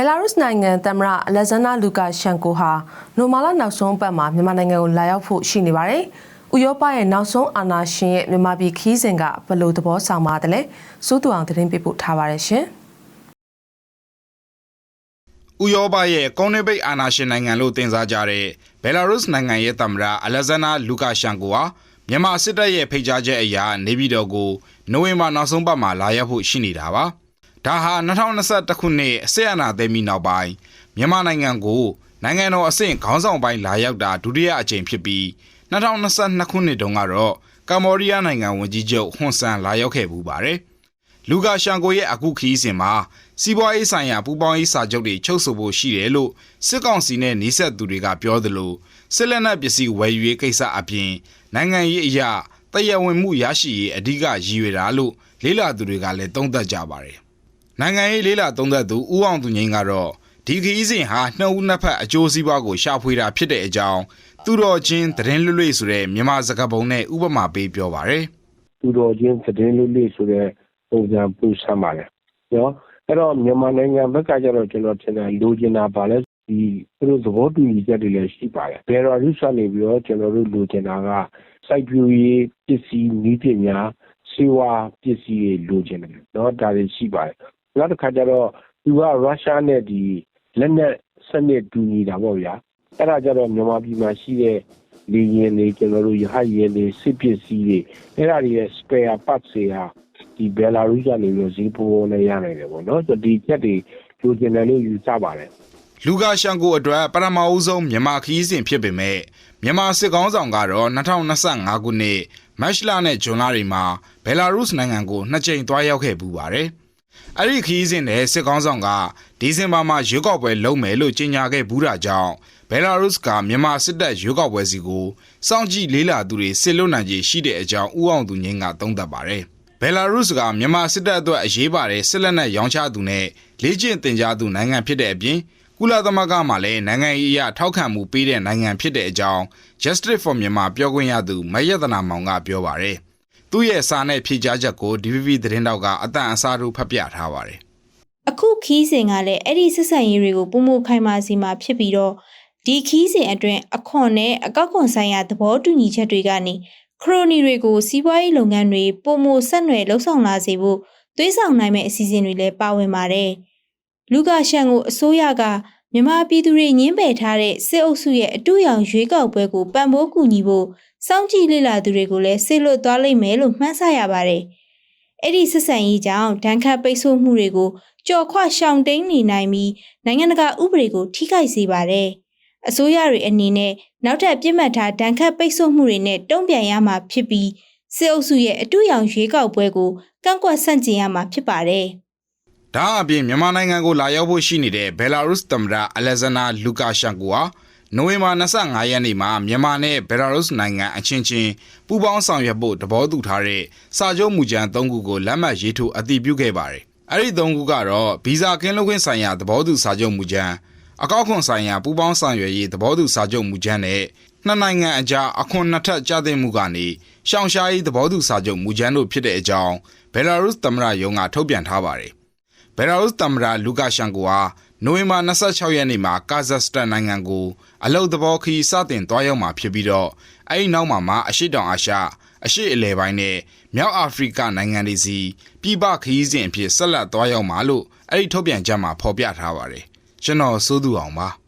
ဘယ်လာရုစ်နိုင်ငံသမ္မတအလက်ဇန္ဒာလူကာရှန်ကိုဟာနိုမာလာနောက်ဆုံးပတ်မှာမြန်မာနိုင်ငံကိုလာရောက်ဖို့ရှိနေပါတယ်။ဥရောပရဲ့နောက်ဆုံးအာဏာရှင်ရဲ့မြန်မာပြည်ခီးစဉ်ကဘယ်လိုသဘောဆောင်ပါတယ်လဲ။စိုးသူအောင်သတင်းပေးပို့ထားပါတယ်ရှင်။ဥရောပရဲ့ကွန်နစ်ဘိတ်အာဏာရှင်နိုင်ငံလို့တင်စားကြတဲ့ဘယ်လာရုစ်နိုင်ငံရဲ့သမ္မတအလက်ဇန္ဒာလူကာရှန်ကိုဟာမြန်မာစစ်တပ်ရဲ့ဖိတ်ကြားချက်အရနေပြည်တော်ကိုနိုဝင်ဘာနောက်ဆုံးပတ်မှာလာရောက်ဖို့ရှိနေတာပါ။ ဒါဟာ2021ခုနှစ်အဆက်အနာသိမ်းပြီးနောက်ပိုင်းမြန်မာနိုင်ငံကိုနိုင်ငံတော်အဆင့်ခေါင်းဆောင်ပိုင်းလာရောက်တာဒုတိယအကြိမ်ဖြစ်ပြီး2022ခုနှစ်တုန်းကတော့ကမ္ဘောဒီးယားနိုင်ငံဝန်ကြီးချုပ်ဟွန်ဆန်လာရောက်ခဲ့ပူပါတယ်။လူကာရှန်ကိုရဲ့အခုခီးစဉ်မှာစီးပွားရေးဆိုင်ရာပူးပေါင်းရေးစာချုပ်တွေချုပ်ဆိုဖို့ရှိတယ်လို့စစ်ကောင်စီနဲ့နှိစက်သူတွေကပြောသလိုစစ်လက်နက်ပစ္စည်းဝယ်ယူရေးကိစ္စအပြင်နိုင်ငံရေးအရာတရဝင်မှုရရှိရေးအဓိကရည်ရွယ်တာလို့လေးလာသူတွေကလည်းသုံးသပ်ကြပါတယ်။ နိုင်ငံရေးလေးလာသုံးသပ်သူဦးအောင်သူငိမ့်ကတော့ဒီခီးစဉ်ဟာနှစ်ဦးနှစ်ဖက်အကျိုးစီးပွားကိုရှာဖွေတာဖြစ်တဲ့အကြောင်းသူတော်ချင်းသတင်းလွတ်လပ်ဆိုတဲ့မြန်မာစကားပုံနဲ့ဥပမာပေးပြောပါတယ်။သူတော်ချင်းသတင်းလေးလေးဆိုတဲ့ပုံစံပို့ဆမ်းပါတယ်နော်အဲ့တော့မြန်မာနိုင်ငံဘက်ကကျတော့ကျွန်တော်ထင်တယ်လိုချင်တာပါလဲဒီသူတို့သဘောတူညီချက်တွေလည်းရှိပါတယ်ဘယ်တော့ရုရှားနေပြီးတော့ကျွန်တော်တို့လိုချင်တာကစိုက်ပျိုးရေးပစ္စည်းနည်းပညာစေဝါပစ္စည်းတွေလိုချင်တယ်နော်ဒါတွေရှိပါတယ် နောက်တစ်ခါကျတော့သူကရုရှားနဲ့ဒီလက်နက်စနစ်တူညီတာပေါ့ဗျာအဲ့ဒါကြတော့မြန်မာပြည်မှာရှိတဲ့လေရင်တွေကျွန်တော်တို့ရဟတ်ရင်တွေစစ်ပစ္စည်းတွေအဲ့ဒါတွေရဲ့ spare parts တွေဟာဒီဘယ်လာရုစ်ကနေပြီးဈေးပိုးနဲ့ရနိုင်တယ်ပေါ့နော်ဆိုတော့ဒီချက်တွေလိုချင်တယ်လို့ယူဆပါတယ်လူကာရှန်ကိုအတွက်ပထမအဦးဆုံးမြန်မာခီးစဉ်ဖြစ်ပေမဲ့မြန်မာစစ်ကောင်းဆောင်ကတော့2025ခုနှစ်မတ်လနဲ့ဇွန်လတွေမှာဘယ်လာရုစ်နိုင်ငံကိုနှစ်ကြိမ်သွားရောက်ခဲ့ပူပါတယ်။ အဲ့ဒီခီးစဉ်နဲ့စစ်ကောင်းဆောင်ကဒီဇင်ဘာမှာရွေးကောက်ပွဲလုပ်မယ်လို့ကြေညာခဲ့ဘူးတာကြောင့်ဘယ်လာရုစ်ကမြန်မာစစ်တပ်ရွေးကောက်ပွဲစီကိုစောင့်ကြည့်လေးလာသူတွေစစ်လွတ်နိုင်ခြေရှိတဲ့အကြောင်းဥအောင်သူငင်းကသုံးသပ်ပါတယ်။ဘယ်လာရုစ်ကမြန်မာစစ်တပ်အတွက်အရေးပါတဲ့စစ်လက်နက်ရောင်းချသူနဲ့လေ့ကျင့်သင်ကြားသူနိုင်ငံဖြစ်တဲ့အပြင်ကုလသမဂ္ဂမှလည်းနိုင်ငံရေးအရထောက်ခံမှုပေးတဲ့နိုင်ငံဖြစ်တဲ့အကြောင်း Justice for Myanmar ပြောခွင့်ရသူမယက်တနာမောင်ကပြောပါတယ်။ သူ့ရဲ့စာနဲ့ဖြေကြားချက်ကို DVB သတင်းတောက်ကအတန်အစားတို့ဖတ်ပြထားပါတယ်အခုခီးစဉ်ကလည်းအဲ့ဒီဆက်ဆံရေးတွေကိုပုံမခိုင်မာစီမှာဖြစ်ပြီးတော့ဒီခီးစဉ်အတွင်းအခွန်နဲ့အကောက်ခွန်ဆိုင်ရာသဘောတူညီချက်တွေကနေခရိုနီတွေကိုစီးပွားရေးလုပ်ငန်းတွေပုံမဆက်နွယ်လှုပ်ဆောင်လာစေဖို့သွေးဆောင်နိုင်မဲ့အစီအစဉ်တွေလည်းပါဝင်ပါတယ်။လူကာရှန်ကိုအစိုးရက မြန်မာပြည်သူတွေညှင်းပယ်ထားတဲ့စစ်အုပ်စုရဲ့အတူရောင်ရွေးကောက်ပွဲကိုပံ့ပိုးကူညီဖို့စောင့်ကြည့်လေ့လာသူတွေကိုလည်းဆေလွတ်သွားလိမ့်မယ်လို့မှန်းဆရပါတယ်။အဲ့ဒီဆက်ဆံရေးကြောင့်ဒဏ်ခတ်ပိတ်ဆို့မှုတွေကိုကြော်ခွရှောင်တိန်နေနိုင်ပြီးနိုင်ငံတကာဥပဒေကိုထိခိုက်စေပါတယ်။အစိုးရတွေအနေနဲ့နောက်ထပ်ပြစ်မှတ်ထားဒဏ်ခတ်ပိတ်ဆို့မှုတွေနဲ့တုံ့ပြန်ရမှာဖြစ်ပြီးစစ်အုပ်စုရဲ့အတူရောင်ရွေးကောက်ပွဲကိုကန့်ကွက်ဆန့်ကျင်ရမှာဖြစ်ပါတယ်။။ ဒါအပြင်မြန်မာနိုင်ငံကိုလာရောက်ဖို့ရှိနေတဲ့ဘယ်လာရုစ်သမ္မတအလက်ဇန္ဒာလူကာရှန်ကိုဟာနိုဝင်ဘာ25ရက်နေ့မှာမြန်မာနဲ့ဘယ်လာရုစ်နိုင်ငံအချင်းချင်းပူးပေါင်းဆောင်ရွက်ဖို့တဘောတူထားတဲ့စာချုပ်မူကြမ်း၃ခုကိုလက်မှတ်ရေးထိုးအတည်ပြုခဲ့ပါတယ်။အဲ့ဒီ၃ခုကတော့ဗီဇာကင်းလွတ်ခွင့်ဆိုင်ရာသဘောတူစာချုပ်မူကြမ်းအကောက်ခွန်ဆိုင်ရာပူးပေါင်းဆောင်ရွက်ရေးသဘောတူစာချုပ်မူကြမ်းနဲ့နှစ်နိုင်ငံအကြားအခွန်နှစ်ထပ်ကြားသိမှုကနေရှောင်ရှားရေးသဘောတူစာချုပ်မူကြမ်းတို့ဖြစ်တဲ့အကြောင်းဘယ်လာရုစ်သမ္မတရုံးကထုတ်ပြန်ထားပါတယ်။ ဘယ်လာရုစ်သမ္မတလူကာရှန်ကိုဟာနိုဝင်ဘာ26ရက်နေ့မှာကာဇက်စတန်နိုင်ငံကိုအလုတ်သဘောခီးစတင်သွားရောက်မှာဖြစ်ပြီးတော့အဲဒီနောက်မှာမှအရှိတောင်အာရှအရှိအလဲပိုင်းနဲ့မြောက်အာဖရိကနိုင်ငံတွေစီပြည်ပခီးစဉ်အဖြစ်ဆက်လက်သွားရောက်မှာလို့အဲဒီထုတ်ပြန်ချက်မှာဖော်ပြထားပါတယ်။ကျွန်တော်စိုးသူအောင်ပါ။